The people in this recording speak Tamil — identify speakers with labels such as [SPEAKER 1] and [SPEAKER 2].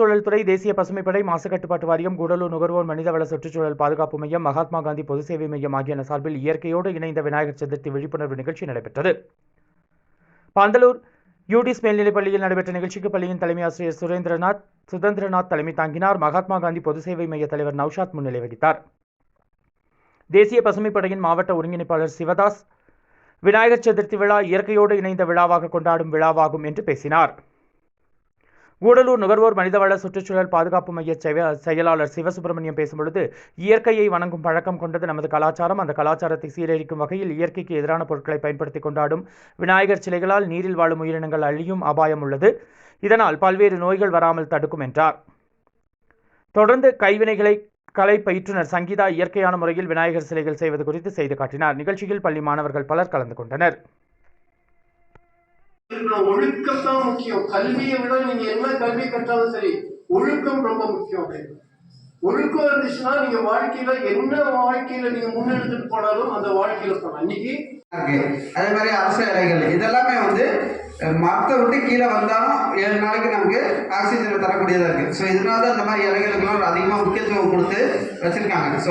[SPEAKER 1] சுற்றுச்சூழல் துறை தேசிய பசுமைப்படை மாசு கட்டுப்பாட்டு வாரியம் கூடலூர் நுகர்வோர் மனிதவள சுற்றுச்சூழல் பாதுகாப்பு மையம் மகாத்மா காந்தி பொது சேவை மையம் ஆகியன சார்பில் இயற்கையோடு இணைந்த விநாயகர் சதுர்த்தி விழிப்புணர்வு நிகழ்ச்சி நடைபெற்றது. பந்தலூர் யூடிஸ் மேல்நிலைப்பள்ளியில் நடைபெற்ற நிகழ்ச்சிக்கு பள்ளியின் தலைமை ஆசிரியர் சுரேந்திரநாத் சுதந்திரநாத் தலைமை தாங்கினார். மகாத்மா காந்தி பொது சேவை மைய தலைவர் நவ்ஷாத் முன்னிலை வகித்தார். தேசிய பசுமைப்படையின் மாவட்ட ஒருங்கிணைப்பாளர் சிவதாஸ் விநாயகர் சதுர்த்தி விழா இயற்கையோடு இணைந்த விழாவாக கொண்டாடும் விழாவாகும் என்று பேசினார். கூடலூர் நுகர்வோர் மனிதவள சுற்றுச்சூழல் பாதுகாப்பு மைய செயலாளர் சிவசுப்பிரமணியம் பேசும்பொழுது இயற்கையை வணங்கும் பழக்கம் கொண்டது நமது கலாச்சாரம். அந்த கலாச்சாரத்தை சீரழிக்கும் வகையில் இயற்கைக்கு எதிரான பொருட்களை பயன்படுத்தி கொண்டாடும் விநாயகர் சிலைகளால் நீரில் வாழும் உயிரினங்கள் அழியும் அபாயம் உள்ளது. இதனால் பல்வேறு நோய்கள் வராமல் தடுக்கும் என்றார். தொடர்ந்து கைவினைகளை கலை பயிற்றுனர் சங்கீதா இயற்கையான முறையில் விநாயகர் சிலைகள் செய்வது குறித்து செய்து காட்டினார். நிகழ்ச்சியில் பள்ளி மாணவர்கள் பலர் கலந்து கொண்டனர்.
[SPEAKER 2] இருக்கணும் ஒழுக்கம் தான் முக்கியம். கல்வியை விட நீங்க என்ன கல்வி கற்றாலும் சரி ஒழுக்கம் ரொம்ப முக்கியம் ஒழுக்கம் இருந்துச்சுன்னா நீங்க வாழ்க்கையில என்ன வாழ்க்கையில நீங்க முன்னெடுத்துட்டு போனாலும் அந்த வாழ்க்கையில போனோம் இன்னைக்கு
[SPEAKER 3] அதே மாதிரி அரச இலைகள் இதெல்லாமே வந்து மரத்தை விட்டு கீழே வந்தாலும் ஏழு நாளைக்கு நமக்கு ஆக்சிஜனை தரக்கூடியதாக இருக்குது ஸோ இதனால தான் இந்த மாதிரி இலைகளுக்கெல்லாம் அதிகமாக முக்கியத்துவம் கொடுத்து வச்சுருக்காங்க. ஸோ